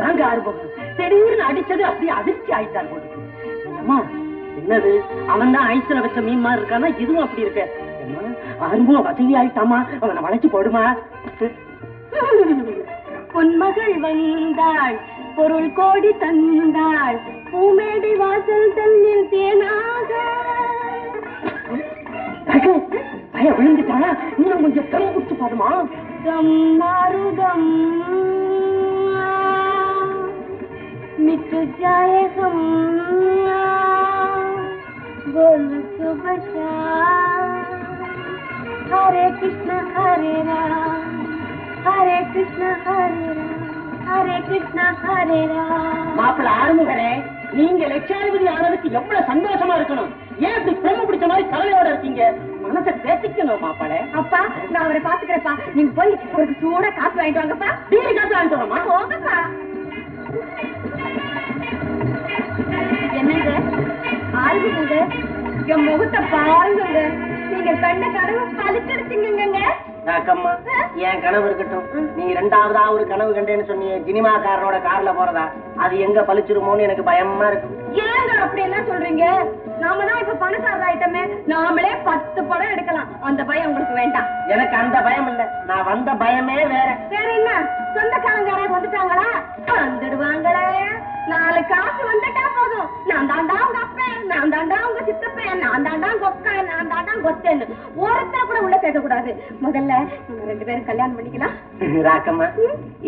என்னம்மா வாங்க ஆறுமுகம் திடீர்னு அடிச்சது அப்படியே அதிர்ச்சி ஆயிட்டான் போல அம்மா என்னது? அவன் தான் ஐஸ்ல வச்ச மீன் மாதிரி இருக்கானா? இதுவும் அப்படி இருக்க. ஆறுமுகம் வசதி ஆயிட்டாமா அவனை வளைச்சு போடுமா? பொன்மகள் வந்தாள் பொருள் கோடி தந்தாள் பூமேடை வாசல் தன்னில் தேனாக. பய விழுந்துட்டானா? இன்னும் கொஞ்சம் தம் குடிச்சு பாருமா. தம் மாருதம் மிட்டு ஜாயகம் बोल सुबह हरे कृष्ण हरे राम हरे कृष्ण हरे राम हरे कृष्ण हरे राम மாப்பிள்ள ஆறுமுகரே நீங்க லட்சாதிபதி ஆனதுக்கு எவ்வளவு சந்தோஷமா இருக்கணும் ஏன் இப்படி பிரம்ம பிடிச்ச மாதிரி கவலையோட இருக்கீங்க மனசை தேத்திக்கணும் மாப்பிள அப்பா நான் அவரை பாத்துக்கிறேன்ப்பா நீங்க போய் அவருக்கு சூட காசு வாங்கிட்டு வாங்கப்பா வீடு காசு அனுப்புறோமா போங்கப்பா என் முகத்தை பாருங்க நீங்க கண்ட கனவு பழுக்கடிச்சுங்க என் கனவு இருக்கட்டும். நீ ரெண்டாவதா ஒரு கனவு கண்டேன்னு சொன்னியே சினிமாக்காரனோட கார்ல போறதா? அது எங்க பழிச்சிருமோன்னு எனக்கு பயமா இருக்கு. ஏங்க அப்படி எல்லாம் சொல்றீங்க? நாம தான் இப்ப பணக்காரர் ஆயிட்டமே நாமளே பத்து படம் எடுக்கலாம். அந்த பயம் உங்களுக்கு வேண்டாம். எனக்கு அந்த பயம் இல்ல. நான் வந்த பயமே வேற. வேற என்ன? சொந்தக்காரங்க யாராவது வந்துட்டாங்களா? வந்துடுவாங்களே. நாலு காசு வந்துட்டா போதும். நான் தாண்டா உங்க அப்பன் நான் தாண்டா உங்க சித்தப்பன் நான் தாண்டா அக்கா நான் தாண்டா கொத்தேன்னு ஒருத்தர் கூட உள்ள சேர்க்க கூடாது முதல்ல நம்ம ரெண்டு பேரும் கல்யாணம் பண்ணிக்கலாம். ராக்கம்மா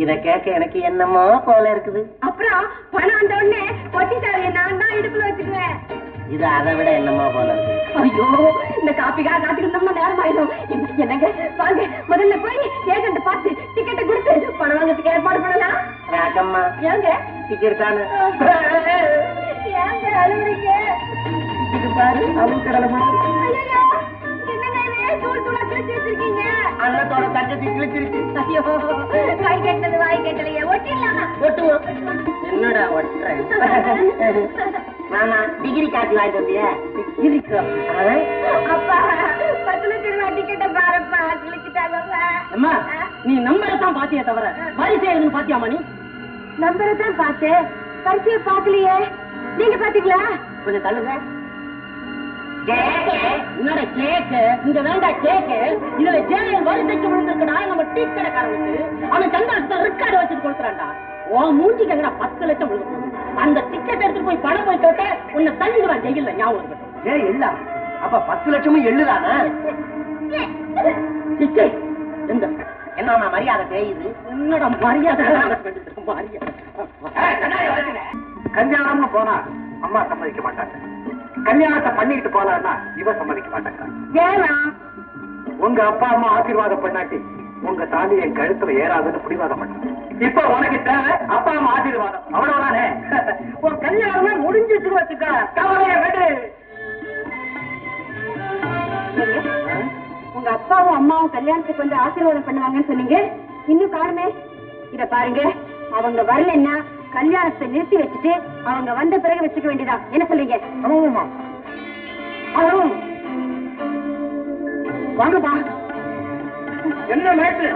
இத கேட்க எனக்கு என்னமோ போல இருக்குது. அப்புறம் பணம் வந்த உடனே பொட்டிச்சாரியை நான் தான் இடுப்புல வச்சுக்குவேன். இது அதை விட என்னமோ போல இருக்கு ஐயோ இந்த காப்பிக்கா காத்துக்கு இருந்தோம்னா நேரம் ஆயிடும் என்னங்க? வாங்க முதல்ல போய் ஏஜென்ட் பார்த்து டிக்கெட்டை கொடுத்து பணம் வாங்கறதுக்கு ஏற்பாடு பண்ணலாம். ராக்கம்மா ஏங்க? டிக்கெட் தானே ஏங்க அழுவுறீங்க? இது பாரு அவன் கடலை மாதிரி. ஐயோ என்னங்க இது? தூள் தூளா கிழிச்சு வச்சிருக்கீங்க. அன்னத்தோட தங்கச்சி கிழிச்சிருச்சு ஐயோ வாய் கேட்டது வாய் கேட்டலையே. ஒட்டிடலாமா? ஒட்டுவோம். என்னடா ஒட்டுறேன் மாமா டிகிரி காப்பி வாங்கிட்டு வந்தியா? டிகிரிக்கா அப்பா பத்து லட்சம் ரூபாய் டிக்கெட்டை பாருப்பா கிழிச்சிட்டாங்கப்பா அம்மா நீ நம்பரை தான் பாத்தியே தவிர வரிசை எழுதுன்னு பாத்தியாமா நீ? நம்பரை தான் பார்த்தேன். பரிசைய பார்க்கலையே. நீங்க பாத்தீங்களா கொஞ்சம் தள்ளுங்க. என்னடா கேக்கு இங்க வேண்டாம் கேக்கு. இதுல ஜெயல் வரிசைக்கு விழுந்திருக்கடா நம்ம டீ கடைக்காரனுக்கு அவன் சந்தோஷத்தை ரெக்கார்டு வச்சுட்டு கொடுக்குறான்டா. ஓ மூஞ்சிக்கு எங்கடா பத்து லட்சம் விழுந்து போகுது. அந்த டிக்கெட் எடுத்துட்டு போய் பணம் போய் கேட்ட உன்னை தள்ளிடுவான் ஜெயில ஞாபகம் இருக்கட்டும் ஏ இல்ல. அப்ப பத்து லட்சமும் எள்ளுதானா? டிக்கெட் எந்த என்னமா மரியாதை தேயுது என்னடா மரியாதை? கல்யாணம்னு போனா அம்மா சம்மதிக்க மாட்டாங்க. கல்யாணத்தை பண்ணிட்டு போனான்னா இவ சம்மதிக்க மாட்டாங்க. ஏனா உங்க அப்பா அம்மா ஆசீர்வாதம் பண்ணாட்டி உங்க தாலி என் கழுத்துல ஏறாதுன்னு பிடிவாதம் பண்ணாங்க. இப்ப உனக்கு தேவை அப்பா அம்மா ஆசீர்வாதம். அவ்வளவுதானே? உன் கல்யாணமே முடிஞ்சிட்டு வச்சுக்க. கவலையை விடு. உங்க அப்பாவும் அம்மாவும் கல்யாணத்துக்கு வந்து ஆசீர்வாதம் பண்ணுவாங்கன்னு சொன்னீங்க. இன்னும் காணுமே இத பாருங்க. அவங்க வரலன்னா கல்யாணத்தை நிறுத்தி வச்சுட்டு அவங்க வந்த பிறகு வச்சுக்க வேண்டியதா? என்ன சொல்றீங்க. வாங்கப்பா. என்ன மேட்டு?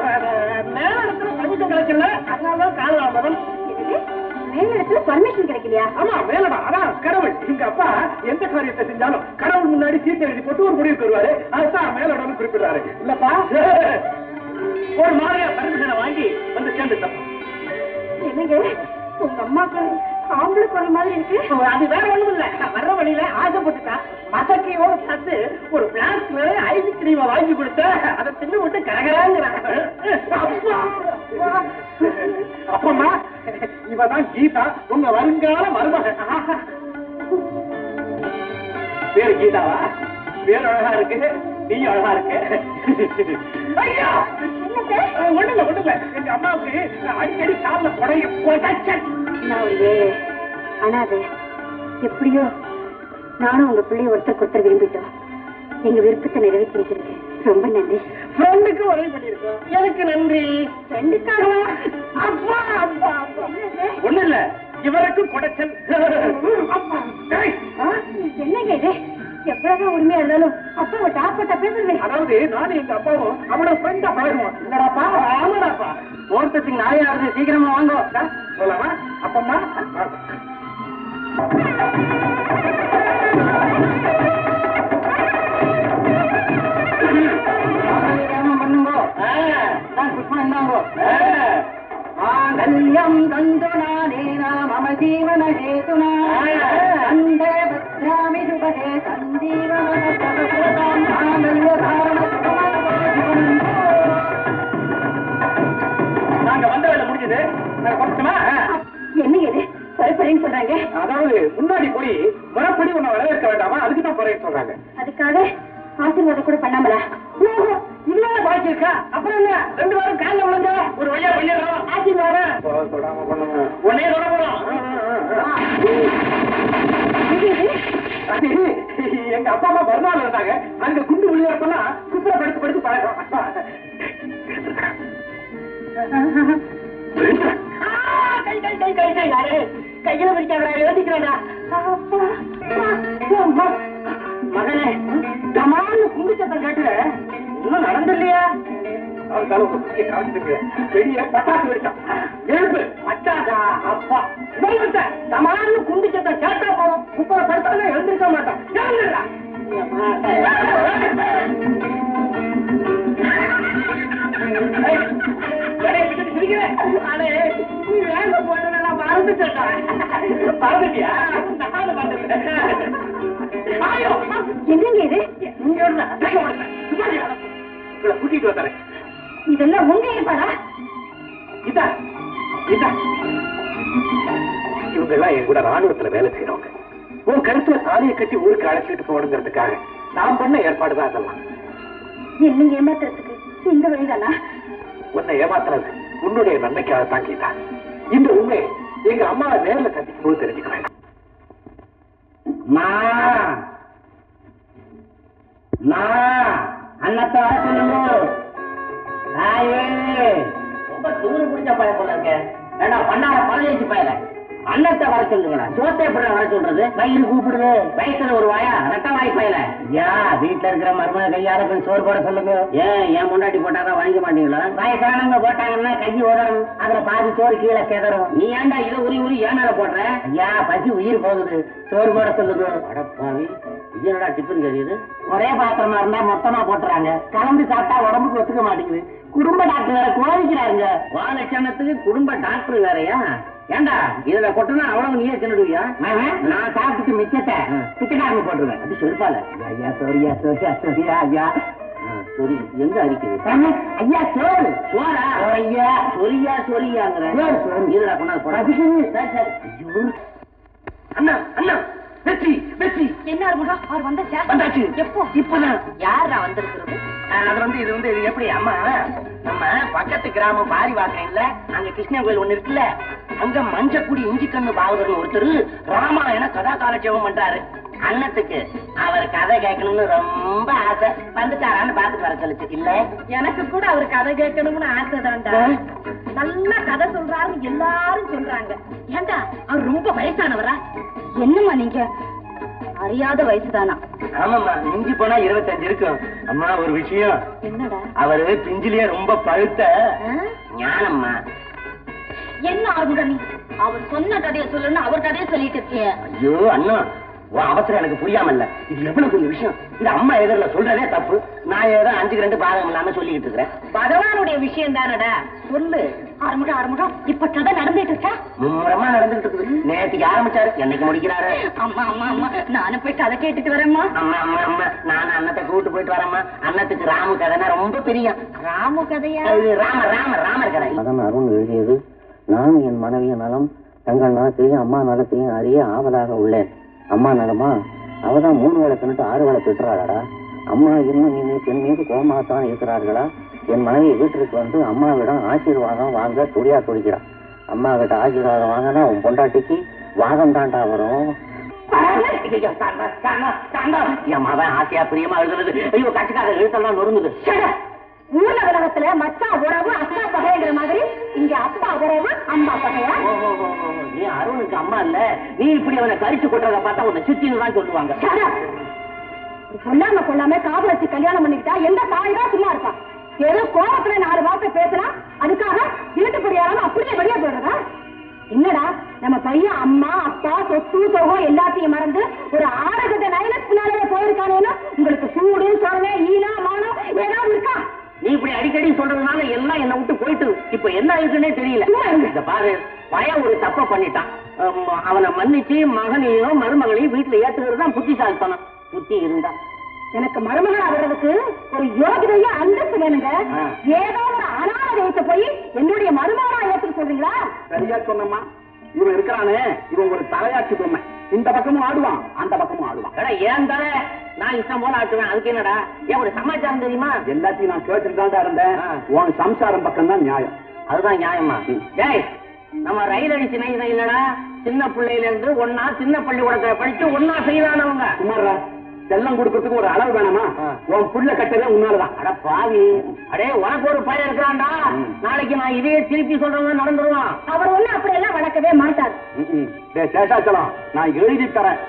மேல இடத்துல பர்மிஷன் கிடைக்கல அதனாலதான் காலம் இடத்துல பர்மிஷன் கிடைக்கலையா? ஆமா மேலடா அதான் கடவுள். எங்க அப்பா எந்த காரியத்தை செஞ்சாலும் கடவுள் முன்னாடி சீட்டு எழுதி போட்டு ஒரு முடிவுக்கு வருவாரு. அதுதான் மேலடம்னு குறிப்பிடுறாரு. இல்லப்பா. ஒரு மாதிரியா பர்மிஷனை வாங்கி வந்து சேர்ந்துட்டோம். என்னங்க உங்க அம்மாக்கு ஆம்பளை குரல் மாதிரி இருக்கு. அது வேற ஒண்ணும் இல்ல. வர்ற வழியில ஆசைப்பட்டுட்டா மசக்கையோட சத்து ஒரு பிளாஸ்க்ல ஐஸ்கிரீம வாங்கி கொடுத்த அதை தின்னு விட்டு கரகராங்கிறான் அப்பம்மா இவதான் கீதா. உங்க வருங்கால மருமக. பேர் கீதாவா? பேர் அழகா இருக்கு. நீ அழகா இருக்கு. ஐயா! ஒண்ணுல ஒண்ணுல எங்க அம்மாவுக்கு அடிக்கடி கால்ல கொடைய புதைச்சல். நான் ஒரு ஏழை அனாதை எப்படியோ நானும் உங்க பிள்ளைய ஒருத்தருக்கு ஒருத்தர் விரும்பிட்டோம். எங்க விருப்பத்தை நிறைவேற்றி வச்சிருக்கேன். ரொம்ப நன்றி. ஃப்ரெண்டுக்கு உதவி பண்ணிருக்கோம் எனக்கு நன்றி? ரெண்டுக்காகவா அப்பா அப்பா ஒண்ணு இல்ல. இவருக்கு குடைச்சல். அப்பா, டேய், ஆ? என்னங்க இது? எவ்வளவுதான் உண்மையா இருந்தாலும் அப்பா ஒரு டாப்பட்டா பேசுறேன் அதாவது நானும் எங்க அப்பாவும் அவனோட ஃப்ரெண்டா பழகுவோம். இல்லடாப்பா ஆமாடாப்பா. முகூர்த்தத்துக்கு நாளையா இருந்து சீக்கிரமா வாங்கோ. போலாமா? அப்பம்மா நான் மாங்கல்யம் தந்து நானே மம ஜீவன ஹேதுனா பத்ராமி சுபகே சஞ்சீவன மாங்கல்ய தாரண நாங்க பக்கமா? என்னங்க இது? பரப்பரேன்னு சொல்றாங்க. அதாவது முன்னாடி போய் முறைப்படி உன்னை வரவேற்க வேண்டாமா? அதுக்கு தான் போறேன்னு சொல்றாங்க. அதுக்காக ஆசீர்வாதம் கூட பண்ணாமலா? ஓஹோ, இதுவே பாக்கி இருக்கா? அப்புறம் என்ன? ரெண்டு பேரும் காலைல விழுங்க ஒரு வழியா பண்ணிடுறோம். ஆசீர்வாதம். பண்ணுங்க. போறோம் அது எங்க அப்பா அம்மா பர்மாவில் இருந்தாங்க அங்க குண்டு விழுகிறப்பெல்லாம் குப்புற படுத்து படுத்து பழக்கம். கையில பிடிக்காதடா எழுதிக்கிறேன்டா மகனே தமான்னு குண்டு சத்தம் கேட்டு இன்னும் நடந்தில்லையா? பெரிய பட்டாசு வெடிச்சான் எழுப்பு அச்சாதா அப்பா இவங்கிட்ட தமான்னு குண்டு சத்தம் கேட்டா போதும் குப்பை படுத்தாலும் எழுந்திருக்க மாட்டான் எழுந்துடா நீ என்னங்க இது? கூட்டிட்டு வந்தேன் இதெல்லாம் உங்க ஏற்பாடா? இதா. இதா. இவங்க எல்லாம் என் கூட ராணுவத்துல வேலை செய்யறவங்க உன் கருத்துல தாலியை கட்டி ஊருக்கு அழைச்சிட்டு போகணுங்கிறதுக்காக நான் பண்ண ஏற்பாடுதான் அதெல்லாம். என்னங்க ஏமாத்துறதுக்கு இந்த வழிதானா உன்னை ஏமாத்துறது உன்னுடைய நன்மைக்காக தான் கீதா. இந்த உண்மை எங்க அம்மாவை நேர்ல சந்திக்கும் போது தெரிஞ்சுக்க வேண்டாம். மா மா அண்ணத்தை வர சொல்லுங்க ரொம்ப தூரம் பிடிச்ச பய போல இருக்க. ஏண்டா பண்ணார பழகி பயல அன்னத்தை வர சொல்லுங்களா சோத்தை எப்படி வர சொல்றது. வயிறு கூப்பிடுது. வயசுல ஒரு வாயா ரத்த வாய்ப்பாயில யா வீட்டுல இருக்கிற மருமக கையால போய் சோறு போட சொல்லுங்க. ஏன் ஏன் முன்னாடி போட்டாதான் வாங்கிக்க மாட்டீங்களா? வயசானவங்க போட்டாங்கன்னா கை ஓடணும். அதுல பாதி சோறு கீழே சேதறும் நீ ஏன்டா இதை உரி உரி ஏன் போடுற? ஐயா பசி உயிர் போகுது. சோறு போட சொல்லுங்க. அடப்பாவி இது என்னடா டிஃபன் தெரியுது ஒரே பாத்திரமா இருந்தா மொத்தமா போட்டுறாங்க. கலந்து சாப்பிட்டா உடம்புக்கு ஒத்துக்க மாட்டேங்குது. குடும்ப டாக்டர் வேற கோவிக்கிறாருங்க. வா குடும்ப டாக்டர் வேறயா? ஏண்டா? இதுல கொட்டினா அவ்வளவு நீயே தின்னுடுவியா? நான் சாப்பிட்டுட்டு மிச்சத்தை பிச்சைக்காரங்க போட்டுருவேன். அது சொல்லுப்பால ஐயா சோரியா சோரியா சோரியா ஐயா சொரி எங்க அரிக்குது? ஐயா சோறு. சோரா ஐயா சொரியா சொரியாங்கிற இதுடா கொண்டாந்து போட. சரி சரி. ஐயோ. அண்ணா அண்ணா. வெற்றி வெற்றி. என்ன அவர் வந்தாச்சா? வந்தாச்சு. எப்போ? இப்பதான். யாரா வந்திருக்கிறது? அது வந்து இது வந்து இது எப்படி? அம்மா நம்ம பக்கத்து கிராமம் பாரி இல்ல அங்க கிருஷ்ணன் கோயில் ஒண்ணு இருக்குல்ல? அங்க மஞ்சக்குடி இஞ்சி கண்ணு பாகவதர் ஒருத்தர் ராமாயண கதா காலட்சேபம் பண்றாரு. அன்னத்துக்கு அவர் கதை கேட்கணும்னு ரொம்ப ஆசை. வந்துட்டாரான்னு பாத்துட்டு வர சொல்லுச்சு. இல்ல? எனக்கு கூட அவர் கதை கேட்கணும்னு ஆசைதான்டா நல்லா கதை சொல்றாருன்னு எல்லாரும் சொல்றாங்க. ஏண்டா அவர் ரொம்ப வயசானவரா? என்னம்மா நீங்க? அறியாத வயசுதானா? ஆமாம்மா மிஞ்சி போனா இருபத்தஞ்சு இருக்கும். அம்மா ஒரு விஷயம். என்னடா? அவரு பிஞ்சிலேயே ரொம்ப பழுத்த? ஞானம்மா. என்ன நீ? அவர் சொன்ன கதையை சொல்லணும் அவர் கதையை சொல்லிட்டு இருக்கிய. ஐயோ அண்ணா உன் அவசரம் எனக்கு புரியாமல்ல இது எவ்வளவு பெரிய விஷயம்? இந்த அம்மா எதிரில சொல்றதே தப்பு. நான் ஏதோ அஞ்சுக்கு ரெண்டு பாதகம் இல்லாம சொல்லிக்கிட்டு இருக்கிறேன். பகவானுடைய விஷயம் தானடா? சொல்லு. ஆறுமுகம் ஆறுமுகம் இப்ப கதை நடந்துட்டு இருக்கா? மும்முரமா நடந்துகிட்டு இருக்குது. நேற்றுக்கு ஆரம்பிச்சாரு என்னைக்கு முடிக்கிறாரு? அம்மா அம்மா அம்மா நானும் போய் கதை கேட்டுட்டு வரேம்மா. அம்மா அம்மா அம்மா நான் அன்னத்தை கூட்டு போயிட்டு வரேம்மா. அன்னத்துக்கு ராமு கதைனா ரொம்ப பிரியம். ராமு கதையா? இது ராம ராம ராமர் கதை. மதன் அருண் எழுதியது. நானும் என் மனைவியின் நலம் தங்கள் நலத்தையும் அம்மா நலத்தையும் அறிய ஆவலாக உள்ளேன். அம்மா நலமா? அவதான் மூணு வேளை தின்னுட்டு ஆறு வேளை திட்டுறாளடா. அம்மா இன்னும் இன்னும் என் மீது கோமாத்தான் இருக்கிறார்களா? என் மனைவி வீட்டிற்கு வந்து அம்மாவிடம் ஆசீர்வாதம் வாங்க துடியா துடிக்கிறான் அம்மா கிட்ட ஆசீர்வாதம் வாங்கினா உன் பொண்டாட்டிக்கு வாதம் தாண்டா வரும். என் மகன் ஆசையா பிரியமா எழுதுறது? ஐயோ கட்சிக்கார எழுத்தெல்லாம் நொறுங்குது. ஊர்ல உலகத்துல மச்சான் உறவு அக்கா பகைங்கிற மாதிரி இங்க அப்பா உறவு அம்மா பகையா? நீ அருணுக்கு அம்மா இல்ல. நீ இப்படி அவனை கரிச்சு கொட்டுறத பார்த்தா உன்னை சுத்தின்னு தான் சொல்லுவாங்க. சொல்லாம கொள்ளாம காதல் வச்சு கல்யாணம் பண்ணிக்கிட்டா எந்த தாய் தான் சும்மா இருப்பான் ஏதோ கோபத்துல நாலு வார்த்தை பேசினா அதுக்காக வீட்டுப்படி யாராலும் அப்படியே வெளியே போயிடுறதா? என்னடா நம்ம பையன் அம்மா அப்பா சொத்து சோகம் எல்லாத்தையும் மறந்து ஒரு ஆரோக்கியத்தை பின்னாலே போயிருக்கானேன்னு உங்களுக்கு சூடு சொரணை ஈனா மானம் ஏதாவது இருக்கா? நீ இப்படி அடிக்கடி சொல்றதுனால எல்லாம் என்னை விட்டு போயிட்டு இப்ப என்ன இருக்குன்னே தெரியல. இந்த பாரு பையன் ஒரு தப்ப பண்ணிட்டான். அவனை மன்னிச்சு மகனையும் மருமகளையும் வீட்டுல ஏத்துக்கிறது தான் புத்திசாலித்தனம். புத்தி இருந்தா. எனக்கு மருமகளா வர்றதுக்கு ஒரு யோகிதைய அந்தஸ்து வேணுங்க. ஏதோ ஒரு அனாமதயத்தை போய் என்னுடைய மருமகளா ஏத்துக்க சொல்றீங்களா? சரியா சொன்னம்மா. இவன் இருக்கிறானே. இவன் ஒரு தலையாட்சி பொம்மை. இந்த பக்கமும் ஆடுவான் அந்த பக்கமும் ஆடுவான். ஏன் தலை? நான் இஷ்டம் போல ஆட்டுவேன் அதுக்கு என்னடா? ஏன் ஒரு சமாச்சாரம் தெரியுமா? எல்லாத்தையும் நான் கேட்டுட்டு இருந்தேன். உன் சம்சாரம் பக்கம் தான் நியாயம். அதுதான் நியாயமா? டேய் நம்ம ரயில் அடிச்சு நைதான் இல்லடா சின்ன பிள்ளையில இருந்து ஒன்னா சின்ன பள்ளிக்கூடத்தை படிச்சு ஒன்னா செய்தானவங்க சுமாரா செல்லம் கொடுக்கறதுக்கு ஒரு அளவு வேணாமா. உன் புள்ள கட்டதே உன்னாலதான். அட பாவி. அடே உனக்கு ஒரு பையன் இருக்கிறான்டா. நாளைக்கு நான் இதையே திருப்பி சொல்றவங்க நடந்துருவான். அவர் ஒண்ணு அப்படியெல்லாம் வளர்க்கவே மாட்டார். சேஷாச்சலம் நான் எழுதி தரேன்.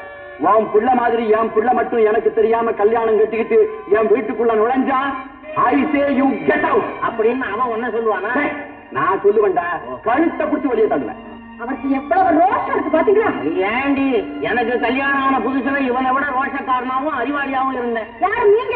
உன் புள்ள மாதிரி என் புள்ள மட்டும் எனக்கு தெரியாம கல்யாணம் கட்டிக்கிட்டு என் வீட்டுக்குள்ள நுழைஞ்சா I say you get out அப்படின்னு அவன் ஒன்ன சொல்லுவானா? நான் சொல்லுவேன்டா. கழுத்தை பிடிச்சி வெளியே தள்ளுவேன். அவருக்கு எவ்வளவு ரோஷம் இருக்கு பாத்தீங்களா? ஏண்டி? எனக்கு கல்யாணம் ஆன புதுசுல இவனை விட ரோஷக்காரனாவும் அறிவாளியாவும் இருந்தேன். யாரு நீங்க?